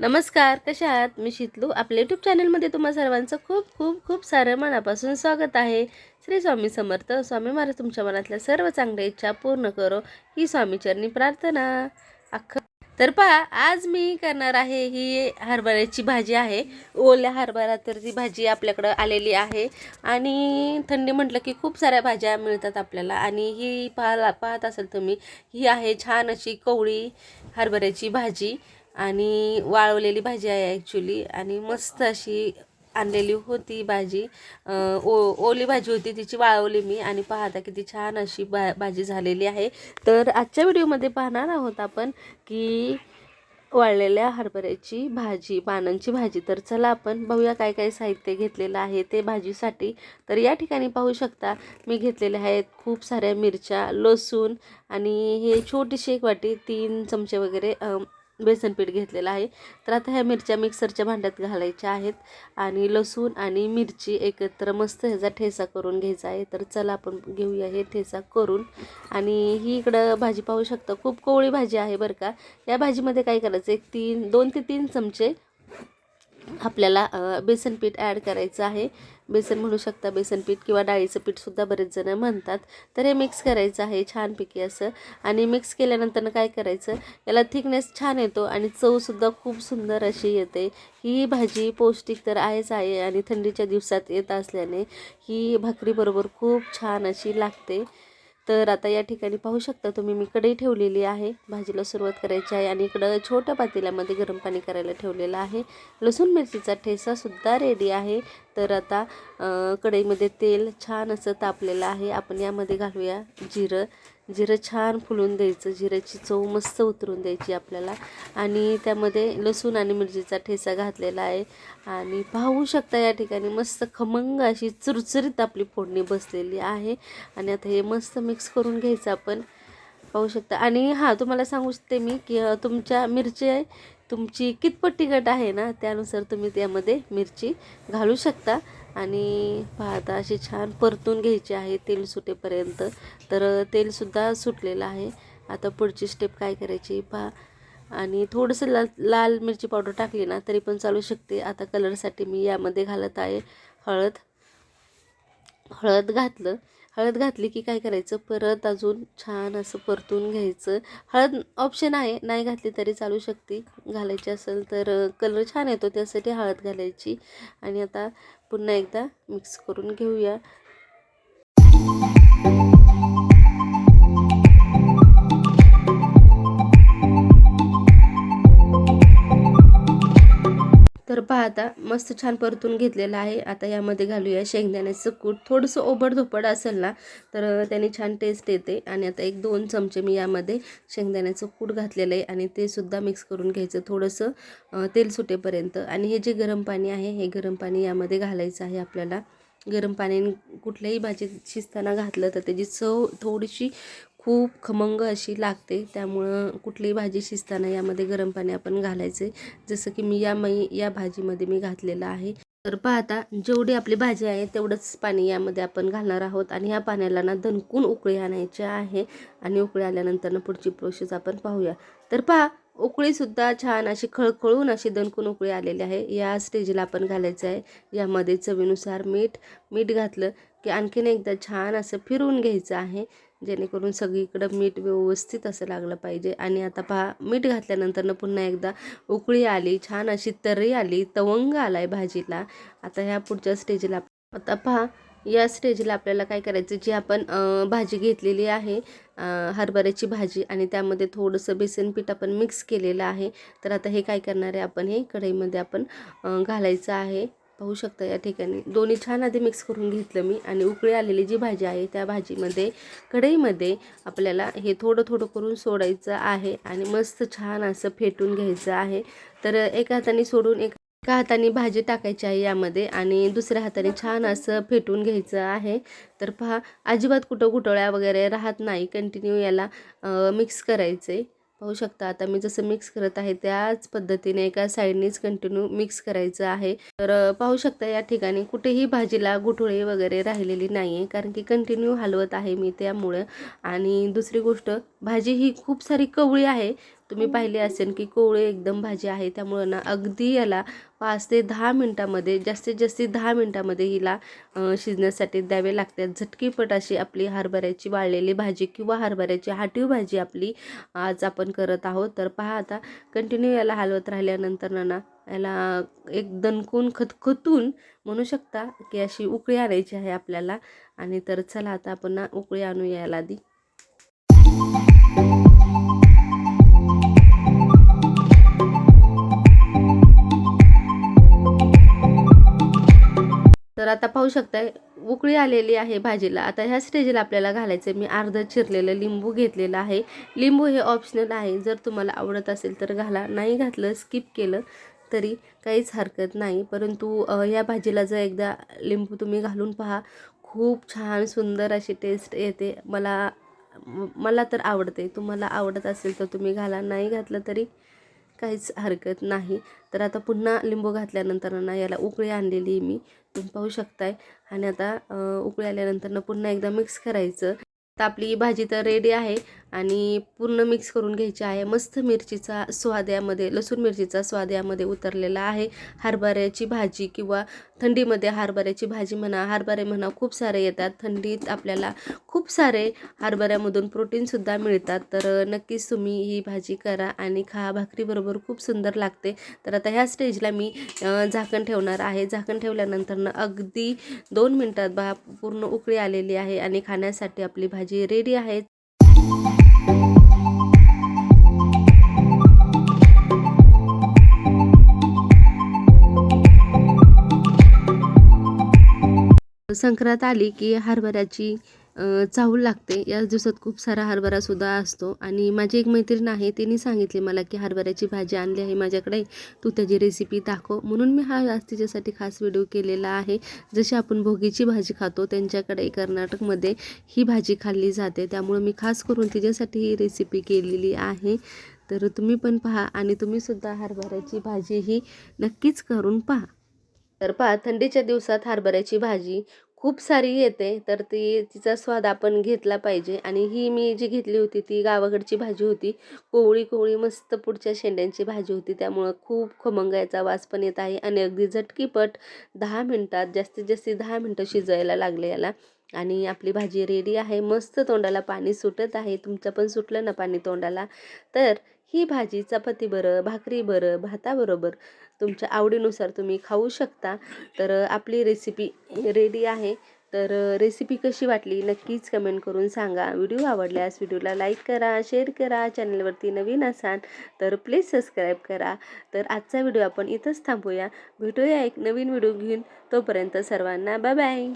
नमस्कार कशा आहात? मी शीतलू. आपल्या यूट्यूब चॅनलमध्ये तुम्हा सर्वांचं खूप खूप खूप सारं मनापासून स्वागत आहे. श्री स्वामी समर्थ. स्वामी महाराज तुमच्या मनातल्या सर्व चांगल्या इच्छा पूर्ण करो. ही स्वामीचरणी प्रार्थना. अख्खं तर पहा आज मी करणार आहे ही हरभऱ्याची भाजी आहे. ओल्या हरभरा तर ती भाजी आपल्याकडं आलेली आहे. आणि थंडी म्हटलं की खूप साऱ्या भाज्या मिळतात आपल्याला. आणि ही पाहा पाहत असाल तुम्ही ही आहे छान अशी कवळी हरभऱ्याची भाजी. आणि वाळवलेली भाजी आहे ॲक्च्युली आणि मस्त अशी आणलेली होती भाजी. ओ ओली भाजी होती तिची वाळवली मी. आणि पाहता किती छान अशी बा भाजी झालेली आहे. तर आजच्या व्हिडिओमध्ये पाहणार आहोत आपण की वाळलेल्या हरभऱ्याची भाजी पानांची भाजी. तर चला आपण बघूया काय काय साहित्य घेतलेलं आहे ते भाजीसाठी. तर या ठिकाणी पाहू शकता मी घेतलेले आहेत खूप साऱ्या मिरच्या लसूण आणि हे छोटीशी एक वाटी तीन चमचे वगैरे बेसन पीठ घेतलेलं आहे. तर आता ह्या मिरच्या मिक्सरच्या भांड्यात घालायच्या आहेत. आणि लसूण आणि मिरची एकत्र मस्त ह्याचा ठेसा करून घ्यायचा आहे. तर चला आपण घेऊया हे ठेसा करून. आणि ही इकडं भाजी पाहू शकता खूप कोवळी भाजी आहे बरं का. या भाजीमध्ये काय करायचं एक तीन दोन ते तीन चमचे आपल्याला बेसन पीठ ॲड करायचं आहे. बेसन म्हणू शकता बेसन पीठ किंवा डाळीचं पीठसुद्धा बरेच जण म्हणतात. तर हे मिक्स करायचं आहे छानपैकी असं. आणि मिक्स केल्यानंतर काय करायचं? याला थिकनेस छान येतो आणि चवसुद्धा खूप सुंदर अशी येते. ही भाजी पौष्टिक तर आहेच आहे आणि थंडीच्या दिवसात येत असल्याने ही भाकरीबरोबर खूप छान अशी लागते. तर आता या ठिकाणी पाहू शकता तुम्ही मी कढई ठेवलेली आहे. भाजीला सुरुवात करायची आहे आणि इकडं छोट्या पातेल्यामध्ये गरम पाणी करायला ठेवलेलं आहे. लसूण मिरचीचा ठेसासुद्धा रेडी आहे. तर आता कढईमध्ये तेल छान असं तापलेलं आहे. आपण यामध्ये घालूया जिरं. जिरं छान फुलून द्यायचं जिऱ्याची चव मस्त उतरून द्यायची आपल्याला. आणि त्यामध्ये लसूण आणि मिरचीचा ठेसा घातलेला आहे. आणि पाहू शकता या ठिकाणी मस्त खमंग अशी चुरचुरीत आपली फोडणी बसलेली आहे. आणि आता हे मस्त मिक्स करून घ्यायचं आपण. पाहू शकता. आणि हां तुम्हाला सांगू शकते मी की तुमच्या मिरची आहे तुमची कितपत तिखट आहे ना त्यानुसार तुम्ही त्यामध्ये मिरची घालू शकता. आणि पाहता अशी छान परतून घ्यायची आहे तेल सुटेपर्यंत. तर तेलसुद्धा सुटलेलं आहे. आता पुढची स्टेप काय करायची पहा. आणि थोडंसं लाल लाल मिरची पावडर टाकली ना तरी पण चालू शकते. आता कलरसाठी मी यामध्ये घालत आहे हळद. हळद घातलं. हळद घातली की काय करायचं? परत अजून छान असं परतून घ्यायचं. हळद ऑप्शन आहे. नाही घातली तरी चालू शकते. घालायची असेल तर कलर छान येतो. त्यासाठी हळद घालायची. आणि आता पुन्हा एकदा मिक्स करून घेऊया. पाहता मस्त छान परतून घेतलेलं आहे. आता यामध्ये घालूया शेंगदाण्याचं कूट थोडंसं ओबडधोपड असेल ना तर त्याने छान टेस्ट येते. आणि आता एक दोन चमचे मी यामध्ये शेंगदाण्याचं कूट घातलेलं आहे. आणि ते सुद्धा मिक्स करून घ्यायचं थोडंसं तेल सुटेपर्यंत. आणि हे जे गरम पाणी आहे हे गरम पाणी यामध्ये घालायचं आहे आपल्याला. गरम पाण्याने कुठल्याही भाजीत शिजताना घातलं तर त्याची चव थोडीशी खूप खमंग अशी लागते. त्यामुळं कुठलीही भाजी शिजताना यामध्ये गरम पाणी आपण घालायचे. जसं की मी या मै या भाजीमध्ये मी घातलेलं आहे. तर पाहता जेवढी आपली भाजी आहे तेवढंच पाणी यामध्ये आपण घालणार आहोत. आणि ह्या पाण्याला ना दणकून उकळी आणायची आहे. आणि उकळी आल्यानंतर ना पुढची प्रोसेस आपण पाहूया. तर पहा उकळीसुद्धा छान अशी खळखळून अशी दणकून उकळी आलेली आहे. या स्टेजला आपण घालायचं आहे. यामध्ये चवीनुसार मीठ मीठ घातलं की आणखीन एकदा छान असं फिरवून घ्यायचं आहे. जेणेकरून सगळीकडं मीठ व्यवस्थित असं लागलं पाहिजे. आणि आता पहा मीठ घातल्यानंतरनं पुन्हा एकदा उकळी आली छान अशी तर्री आली तवंग आला आहे भाजीला. आता ह्या पुढच्या स्टेजला आता पहा या स्टेजला आपल्याला काय करायचं? जी आपण भाजी घेतलेली आहे हरभऱ्याची भाजी आणि त्यामध्ये थोडंसं बेसन पीठ आपण मिक्स केलेलं आहे. तर आता हे काय करणार आहे आपण? हे कढईमध्ये आपण घालायचं आहे. पाहू शकता या ठिकाणी. दोन्ही छान आधी मिक्स करून घेतलं मी आणि उकळी आलेली जी भाजी आहे त्या भाजीमध्ये कढईमध्ये आपल्याला हे थोडं थोडं करून सोडायचं आहे आणि मस्त छान असं फेटून घ्यायचं आहे. तर एका हाताने सोडून एक एका हाताने भाजी टाकायची आहे यामध्ये आणि दुसऱ्या हाताने छान असं फेटून घ्यायचं आहे. तर पहा अजिबात कुठं गुटळ्या वगैरे राहत नाही. कंटिन्यू याला मिक्स करायचं. आहे पाहू शकता आता मी जसं मिक्स करत आहे त्याच पद्धतीने एका साईडनीच कंटिन्यू मिक्स करायचं आहे. तर पाहू शकता या ठिकाणी कुठेही भाजीला गुठळे वगैरे राहिलेली नाही आहे कारण की कंटिन्यू हलवत आहे मी त्यामुळं. आणि दुसरी गोष्ट भाजी ही खूप सारी कवळी आहे तुम्ही पाहिले असेल की कोवळे एकदम भाजी आहे. त्यामुळं ना अगदी याला पाच ते दहा मिनटामध्ये जास्तीत जास्त दहा मिनटामध्ये हिला शिजण्यासाठी द्यावे लागतात. झटकीपट अशी आपली हरभऱ्याची वाळलेली भाजी किंवा हरभऱ्याची हाटीव भाजी आपली आज आपण करत आहोत. तर पहा आता कंटिन्यू याला हलवत राहिल्यानंतर ना ना याला एक दणकून खतखतून म्हणू शकता की अशी उकळी आणायची आहे आपल्याला. आणि तर चला आता आपण ना उकळी आणू याला आधी. तर आता पाहू शकताय उकळी आलेली आहे भाजीला. आता ह्या स्टेजला आपल्याला घालायचं मी अर्धं चिरलेलं लिंबू घेतलेलं आहे. लिंबू हे ऑप्शनल आहे. जर तुम्हाला आवडत असेल तर घाला. नाही घातलं स्किप केलं तरी काहीच हरकत नाही. परंतु या भाजीला जर एकदा लिंबू तुम्ही घालून पहा. खूप छान सुंदर अशी टेस्ट येते. मला मला तर आवडते. तुम्हाला आवडत असेल तर तुम्ही घाला. नाही घातलं तरी काहीच हरकत नाही. तर आता पुन्हा लिंबू घातल्यानंतर ना याला उकळी आणलेली आहे मी. तुम्ही पाहू शकताय. आणि आता उकळी आल्यानंतर ना पुन्हा एकदा मिक्स करायचं. तर आपली भाजी तर रेडी आहे. आणि पूर्ण मिक्स करून घ्यायची आहे. मस्त मिरचीचा स्वाद यामध्ये लसूण मिरचीचा स्वाद यामध्ये उतरलेला आहे. हरभऱ्याची भाजी किंवा थंडीमध्ये हरभऱ्याची भाजी म्हणा हरभरे म्हणा खूप सारे येतात. थंडीत आपल्याला खूप सारे हरभऱ्यामधून प्रोटीनसुद्धा मिळतात. तर नक्कीच तुम्ही ही भाजी करा आणि खा. भाकरीबरोबर खूप सुंदर लागते. तर आता ह्या स्टेजला मी झाकण ठेवणार आहे. झाकण ठेवल्यानंतर ना अगदी दोन मिनटात बा पूर्ण उकळी आलेली आहे आणि खाण्यासाठी आपली भाजी रेडी आहे. संक्रांत आली की हरभऱ्याची चाहूल लागते. या दिवसात खूप सारा हरभरासुद्धा असतो. आणि माझी एक मैत्रीण आहे तिने सांगितले मला की हरभऱ्याची भाजी आणली आहे माझ्याकडे. तू त्याची रेसिपी दाखव. म्हणून मी हा आज तिच्यासाठी खास व्हिडिओ केलेला आहे. जशी आपण भोगीची भाजी खातो त्यांच्याकडे कर्नाटकमध्ये ही भाजी खाल्ली जाते. त्यामुळे मी खास करून तिच्यासाठी ही रेसिपी केलेली आहे. तर तुम्ही पण पहा आणि तुम्हीसुद्धा हरभऱ्याची भाजी ही नक्कीच करून पहा. तर पहा थंडीच्या दिवसात हरभऱ्याची भाजी खूप सारी येते तर ती तिचा स्वाद आपण घेतला पाहिजे. आणि ही मी जी घेतली होती ती गावाकडची भाजी होती. कोवळी कोवळी मस्त पुढच्या शेंड्यांची भाजी होती. त्यामुळं खूप खमंगायचा वास पण येत आहे. आणि अगदी झटकीपट दहा मिनटात जास्तीत जास्त दहा मिनटं शिजायला लागले याला. आणि आपली भाजी रेडी आहे. मस्त तोंडाला पाणी सुटत आहे. तुमचं पण सुटलं ना पाणी तोंडाला? तर ही भाजी चपाती बरं भाकरी बरं भाताबरोबर तुमच्या आवडीनुसार तुम्ही खाऊ शकता. तर आपली रेसिपी रेडी आहे. तर रेसिपी कशी वाटली नक्कीच कमेंट करून सांगा. व्हिडिओ आवडल्यास व्हिडिओला लाईक करा शेअर करा चॅनलवरती नवीन असाल तर प्लीज सबस्क्राईब करा. तर आजचा व्हिडिओ आपण इथंच थांबूया. भेटूया एक नवीन व्हिडिओ घेऊन. तोपर्यंत सर्वांना बाय बाय